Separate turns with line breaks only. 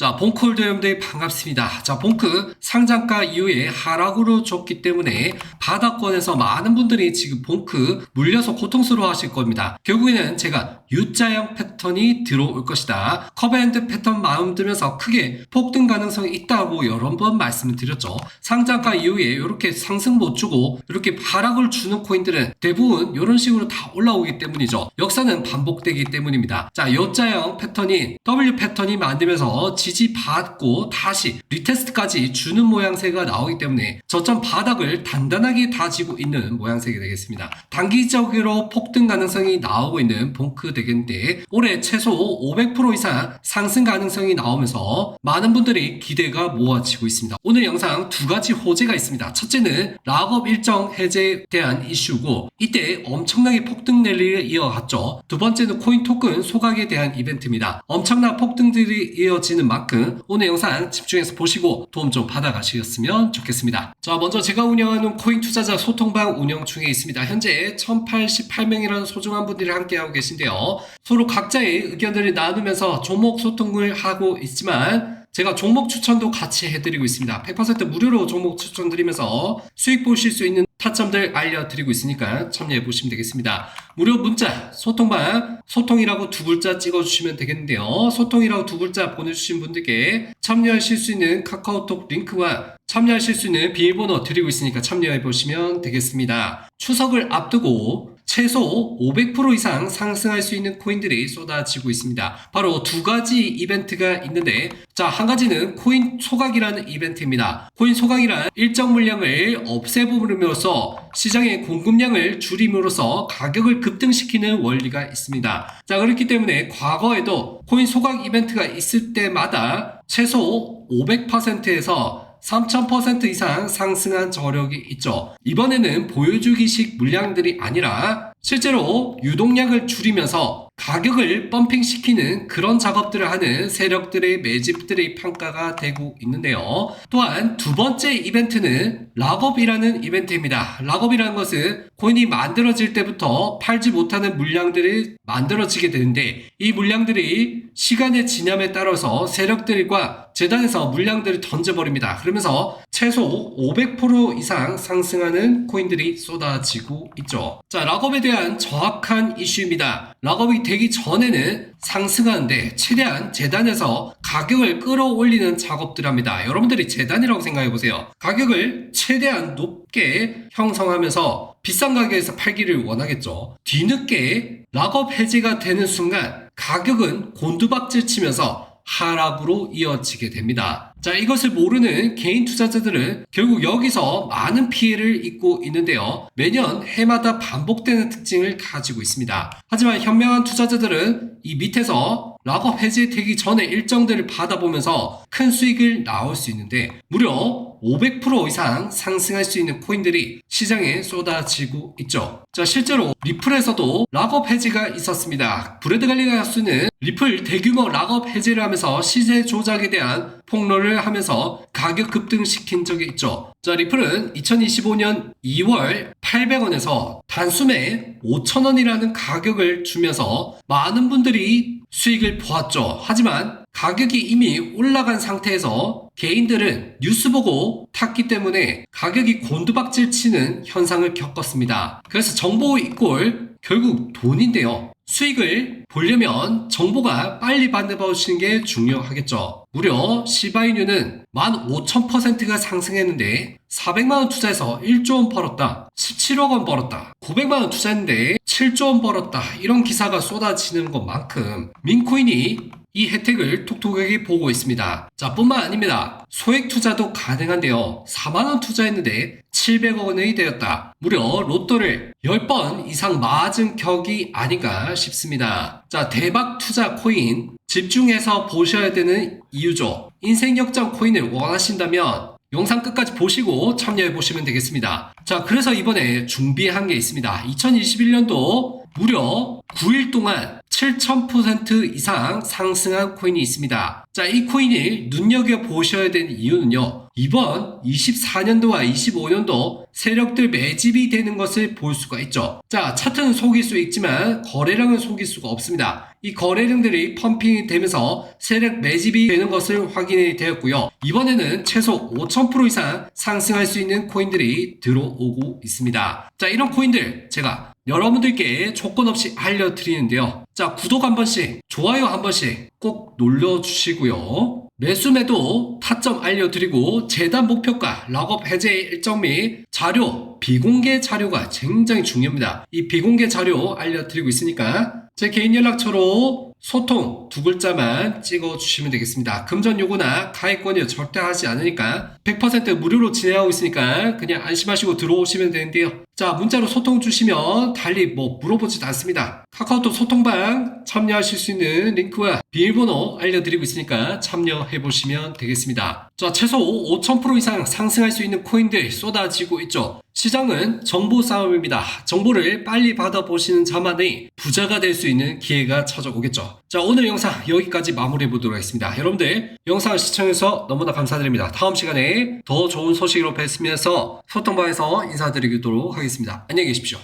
자, 봉크홀더 여러분들 반갑습니다. 자, 봉크 상장가 이후에 하락으로 줬기 때문에 바닥권에서 많은 분들이 지금 봉크 물려서 고통스러워 하실 겁니다. 결국에는 제가 U자형 패턴이 들어올 것이다. 커브핸드 패턴 마음 들면서 크게 폭등 가능성이 있다고 여러 번 말씀을 드렸죠. 상장가 이후에 이렇게 상승 못 주고 이렇게 하락을 주는 코인들은 대부분 이런 식으로 다 올라오기 때문이죠. 역사는 반복되기 때문입니다. 자, U자형 패턴인 W 패턴이 만들면서 지지 받고 다시 리테스트까지 주는 모양새가 나오기 때문에 저점 바닥을 단단하게 다지고 있는 모양새가 되겠습니다. 단기적으로 폭등 가능성이 나오고 있는 봉크 되겠는데 올해 최소 500% 이상 상승 가능성이 나오면서 많은 분들이 기대가 모아지고 있습니다. 오늘 영상 두 가지 호재가 있습니다. 첫째는 락업 일정 해제에 대한 이슈고 이때 엄청나게 폭등 랠리를 이어갔죠. 두 번째는 코인 토큰 소각에 대한 이벤트입니다. 엄청난 폭등들이 이어지는 만큼 오늘 영상 집중해서 보시고 도움 좀 받아가시겠으면 좋겠습니다. 자, 먼저 제가 운영하는 코인 투자자 소통방 운영 중에 있습니다. 현재 1088명이라는 소중한 분들이 함께하고 계신데요. 서로 각자의 의견들을 나누면서 종목 소통을 하고 있지만 제가 종목 추천도 같이 해드리고 있습니다. 100% 무료로 종목 추천드리면서 수익 보실 수 있는 타점들 알려드리고 있으니까 참여해 보시면 되겠습니다. 무료 문자 소통방 소통이라고 두 글자 찍어주시면 되겠는데요. 소통이라고 두 글자 보내주신 분들께 참여하실 수 있는 카카오톡 링크와 참여하실 수 있는 비밀번호 드리고 있으니까 참여해 보시면 되겠습니다. 추석을 앞두고 최소 500% 이상 상승할 수 있는 코인들이 쏟아지고 있습니다. 바로 두 가지 이벤트가 있는데, 자, 한 가지는 코인 소각이라는 이벤트입니다. 코인 소각이란 일정 물량을 없애버림으로써 시장의 공급량을 줄임으로써 가격을 급등시키는 원리가 있습니다. 자, 그렇기 때문에 과거에도 코인 소각 이벤트가 있을 때마다 최소 500%에서 3000% 이상 상승한 저력이 있죠. 이번에는 보여주기식 물량들이 아니라 실제로 유동량을 줄이면서 가격을 펌핑시키는 그런 작업들을 하는 세력들의 매집들의 평가가 되고 있는데요. 또한 두 번째 이벤트는 락업이라는 이벤트입니다. 락업이라는 것은 코인이 만들어질 때부터 팔지 못하는 물량들이 만들어지게 되는데 이 물량들이 시간의 지남에 따라서 세력들과 재단에서 물량들을 던져버립니다. 그러면서 최소 500% 이상 상승하는 코인들이 쏟아지고 있죠. 자, 락업에 대한 정확한 이슈입니다. 락업이 되기 전에는 상승하는데 최대한 재단에서 가격을 끌어올리는 작업들 합니다. 여러분들이 재단이라고 생각해 보세요. 가격을 최대한 높게 형성하면서 비싼 가격에서 팔기를 원하겠죠. 뒤늦게 락업 해제가 되는 순간 가격은 곤두박질 치면서 하락으로 이어지게 됩니다. 자, 이것을 모르는 개인 투자자들은 결국 여기서 많은 피해를 입고 있는데요. 매년 해마다 반복되는 특징을 가지고 있습니다. 하지만 현명한 투자자들은 이 밑에서 락업 해제되기 전에 일정들을 받아보면서 큰 수익을 나올 수 있는데 무려 500% 이상 상승할 수 있는 코인들이 시장에 쏟아지고 있죠. 자, 실제로 리플에서도 락업 해지가 있었습니다. 브레드 갈리가스는 리플 대규모 락업 해제를 하면서 시세 조작에 대한 폭로를 하면서 가격 급등시킨 적이 있죠. 자, 리플은 2025년 2월 800원에서 단숨에 5,000원이라는 가격을 주면서 많은 분들이 수익을 보았죠. 하지만 가격이 이미 올라간 상태에서 개인들은 뉴스 보고 탔기 때문에 가격이 곤두박질 치는 현상을 겪었습니다. 그래서 정보 이꼴 결국 돈인데요. 수익을 보려면 정보가 빨리 받아보시는 게 중요하겠죠. 무려 시바이뉴는 15,000%가 상승했는데 400만원 투자해서 1조 원 벌었다. 17억 원 벌었다. 900만원 투자했는데 7조 원 벌었다. 이런 기사가 쏟아지는 것만큼 민코인이 이 혜택을 톡톡하게 보고 있습니다. 자, 뿐만 아닙니다. 소액 투자도 가능한데요. 4만원 투자했는데 700억 원이 되었다. 무려 로또를 10번 이상 맞은 격이 아닌가 싶습니다. 자, 대박 투자 코인 집중해서 보셔야 되는 이유죠. 인생 역전 코인을 원하신다면 영상 끝까지 보시고 참여해 보시면 되겠습니다. 자, 그래서 이번에 준비한 게 있습니다. 2021년도 무려 9일 동안 7000% 이상 상승한 코인이 있습니다. 자, 이 코인을 눈여겨보셔야 되는 이유는요. 이번 24년도와 25년도 세력들 매집이 되는 것을 볼 수가 있죠. 자, 차트는 속일 수 있지만 거래량은 속일 수가 없습니다. 이 거래량들이 펌핑이 되면서 세력 매집이 되는 것을 확인이 되었고요. 이번에는 최소 5,000% 이상 상승할 수 있는 코인들이 들어오고 있습니다. 자, 이런 코인들 제가 여러분들께 조건 없이 알려드리는데요. 자, 구독 한 번씩, 좋아요 한 번씩 꼭 눌러주시고요. 매수매도 타점 알려드리고 재단 목표가 락업 해제 일정 및 자료 비공개 자료가 굉장히 중요합니다. 이 비공개 자료 알려드리고 있으니까 제 개인 연락처로 소통 두 글자만 찍어 주시면 되겠습니다. 금전 요구나 가입권이요 절대 하지 않으니까 100% 무료로 진행하고 있으니까 그냥 안심하시고 들어오시면 되는데요. 자 문자로 소통 주시면 달리 뭐 물어보지도 않습니다. 카카오톡 소통방 참여하실 수 있는 링크와 비밀번호 알려드리고 있으니까 참여해 보시면 되겠습니다. 자 최소 5,000% 이상 상승할 수 있는 코인들 쏟아지고 있죠. 시장은 정보 싸움입니다. 정보를 빨리 받아보시는 자만이 부자가 될 수 있는 기회가 찾아오겠죠. 자, 오늘 영상 여기까지 마무리해 보도록 하겠습니다. 여러분들 영상을 시청해서 너무나 감사드립니다. 다음 시간에 더 좋은 소식으로 뵙으면서 소통방에서 인사드리도록 하겠습니다. 안녕히 계십시오.